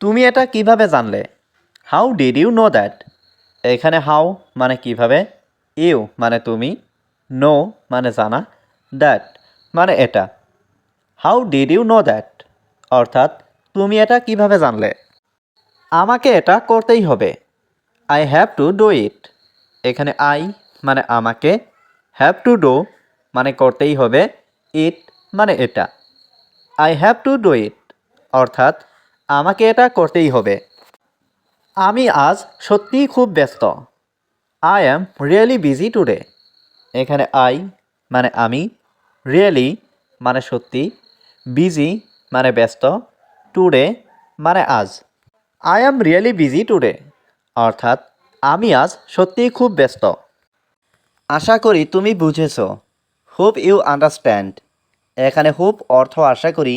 তুমি এটা কীভাবে জানলে? How did you know that এখানে হাউ মানে কীভাবে? ইউ মানে তুমি? নো মানে জানা? দ্যাট মানে এটা? How did you know that অর্থাৎ তুমি এটা কীভাবে জানলে? আমাকে এটা করতেই হবে। I have to do it এখানে আই মানে আমাকে। হ্যাভ টু ডু মানে করতেই হবে। ইট মানে এটা। I have to do it অর্থাৎ আমাকে এটা করতেই হবে। আমি আজ সত্যিই খুব ব্যস্ত। I am really busy today এখানে আই মানে আমি। রিয়েলি মানে সত্যি। বিজি মানে ব্যস্ত। টুডে মানে আজ। I am really busy today অর্থাৎ আমি আজ সত্যিই খুব ব্যস্ত। আশা করি তুমি বুঝেছ। হোপ ইউ আন্ডারস্ট্যান্ড এখানে হোপ অর্থ আশা করি।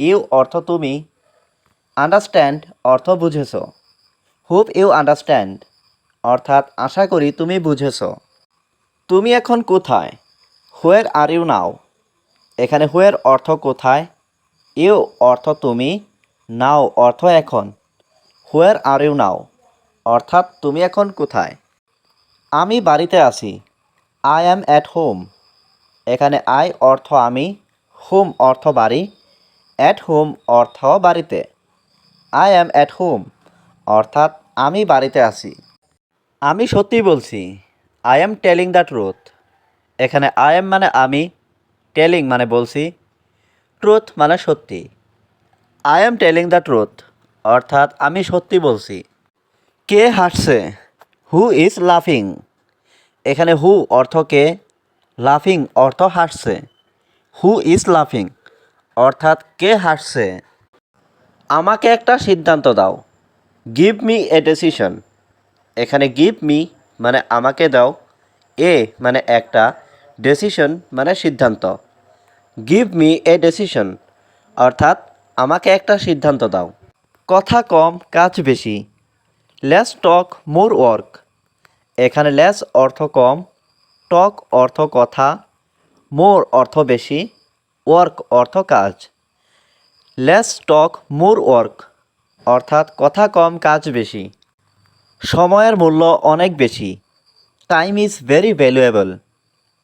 ইউ অর্থ তুমি আন্ডারস্ট্যান্ড অর্থ বুঝেছ। হোপ ইউ আন্ডারস্ট্যান্ড অর্থাৎ আশা করি তুমি বুঝেছ। তুমি এখন কোথায়? হোয়ার আর ইউ নাও এখানে হোয়ার অর্থ কোথায়? ইউ অর্থ তুমি নাও অর্থ এখন। হোয়ার আর ইউ নাও অর্থাৎ তুমি এখন কোথায়? আমি বাড়িতে আছি। আই অ্যাম অ্যাট হোম এখানে আই অর্থ আমি হোম অর্থ বাড়ি অ্যাট হোম অর্থ বাড়িতে। আই অ্যাম অ্যাট হোম অর্থাৎ আমি বাড়িতে আছি। আমি সত্যি বলছি I am telling the truth এখানে আই এম মানে আমি টেলিং মানে বলছি ট্রুথ মানে সত্যি। I am telling the truth অর্থাৎ আমি সত্যি বলছি। কে হাসছে? হু ইজ লাফিং এখানে হু অর্থ কে? লাফিং অর্থ হাসছে। হু ইজ লাফিং অর্থাৎ কে হাসছে? আমাকে একটা সিদ্ধান্ত দাও। গিভ মি এ ডেসিশন এখানে গিভ মি মানে আমাকে দাও। এ মানে একটা। ডেসিশন মানে সিদ্ধান্ত। গিভ মি এ ডেসিশন অর্থাৎ আমাকে একটা সিদ্ধান্ত দাও। কথা কম, কাজ বেশি। লেস টক মোর ওয়ার্ক এখানে লেস অর্থ কম টক অর্থ কথা মোর অর্থ বেশি ওয়ার্ক অর্থ কাজ। লেস টক মোর ওয়ার্ক অর্থাৎ কথা কম, কাজ বেশি। সময়ের মূল্য অনেক বেশি। টাইম ইজ ভেরি ভ্যালুয়েবল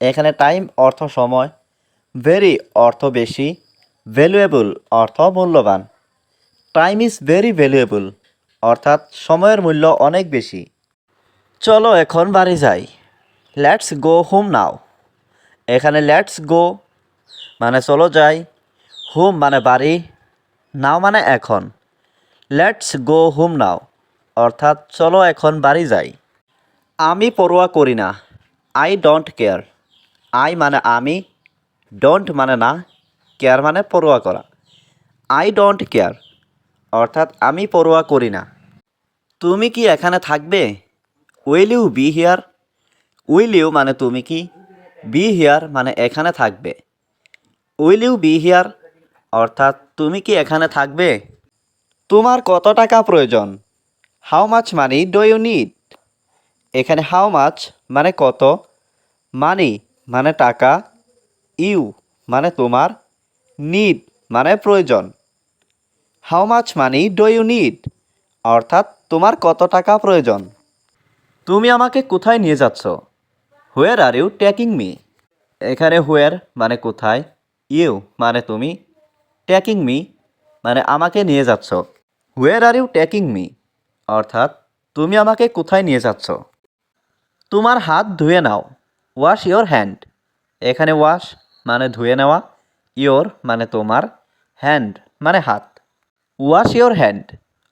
এখানে টাইম অর্থ সময় ভেরি অর্থ বেশি ভ্যালুয়েবল অর্থ মূল্যবান। টাইম ইজ ভেরি ভ্যালুয়েবল অর্থাৎ সময়ের মূল্য অনেক বেশি। চলো এখন বাড়ি যাই। লেটস গো হোম নাও এখানে লেটস গো মানে চলো যাই। হোম মানে বাড়ি। নাও মানে এখন। লেটস গো হোম নাও অর্থাৎ চলো এখন বাড়ি যাই। আমি পরোয়া করি না। আই ডোন্ট কেয়ার আই মানে আমি ডোন্ট মানে না কেয়ার মানে পরোয়া করা। আই ডোন্ট কেয়ার অর্থাৎ আমি পরোয়া করি না। তুমি কি এখানে থাকবে? Will you be here will you মানে তুমি কি? বি হিয়ার মানে এখানে থাকবে। উইল ইউ বি হিয়ার অর্থাৎ তুমি কি এখানে থাকবে? তোমার কত টাকা প্রয়োজন? How much money do you need এখানে হাউ মাছ মানে কত? মানি মানে টাকা। ইউ মানে তোমার। নিড মানে প্রয়োজন। How much money do you need অর্থাৎ তোমার কত টাকা প্রয়োজন? তুমি আমাকে কোথায় নিয়ে যাচ্ছ? Where are you taking me এখানে হোয়ার মানে কোথায়? ইউ মানে তুমি। ট্যাকিং মি মানে আমাকে নিয়ে যাচ্ছ। Where are you taking me অর্থাৎ, তুমি আমাকে কোথায় নিয়ে যাচ্ছ? তোমার হাত ধুয়ে নাও। ওয়াশ ইয়োর হ্যান্ড এখানে ওয়াশ মানে ধুয়ে নেওয়া। ইয়োর মানে তোমার। হ্যান্ড মানে হাত। ওয়াশ ইয়োর হ্যান্ড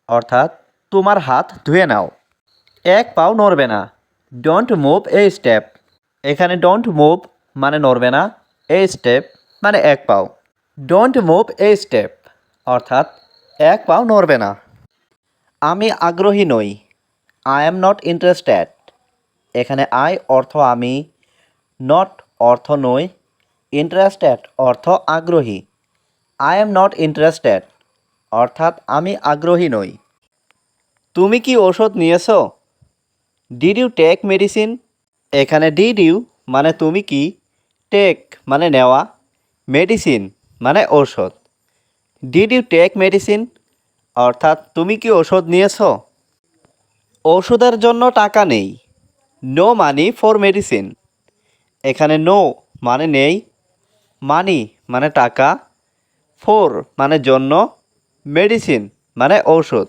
অর্থাৎ, তোমার হাত ধুয়ে নাও। এক পাও নড়বে না। ডোন্ট মুভ এ স্টেপ এখানে ডোন্ট মুভ মানে নড়বে না। এ স্টেপ মানে এক পাও। ডোন্ট মুভ এ স্টেপ অর্থাৎ এক পাও নড়বে না। আমি আগ্রহী নই। আই এম নট ইন্টারেস্টেড এখানে আই অর্থ আমি নট অর্থ নই। ইন্টারেস্টেড অর্থ আগ্রহী। আই এম নট ইন্টারেস্টেড অর্থাৎ আমি আগ্রহী নই। তুমি কি ওষুধ নিয়েছো? ডিড ইউ টেক মেডিসিন এখানে ডিড ইউ মানে তুমি কি? টেক মানে নেওয়া। মেডিসিন মানে ঔষধ। ডিড ইউ টেক মেডিসিন অর্থাৎ তুমি কি ওষুধ নিয়েছো? ওষুধের জন্য টাকা নেই। নো মানি ফর মেডিসিন এখানে নো মানে নেই। মানি মানে টাকা। ফোর মানে জন্য। মেডিসিন মানে ঔষধ।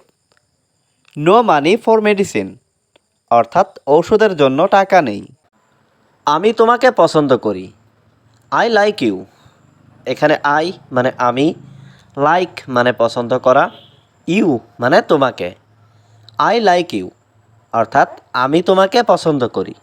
নো মানি ফর মেডিসিন অর্থাৎ ঔষধের জন্য টাকা নেই। আমি তোমাকে পছন্দ করি। আই লাইক ইউ এখানে আই মানে আমি লাইক মানে পছন্দ করা ইউ মানে তোমাকে আই লাইক ইউ অর্থাৎ আমি তোমাকে পছন্দ করি।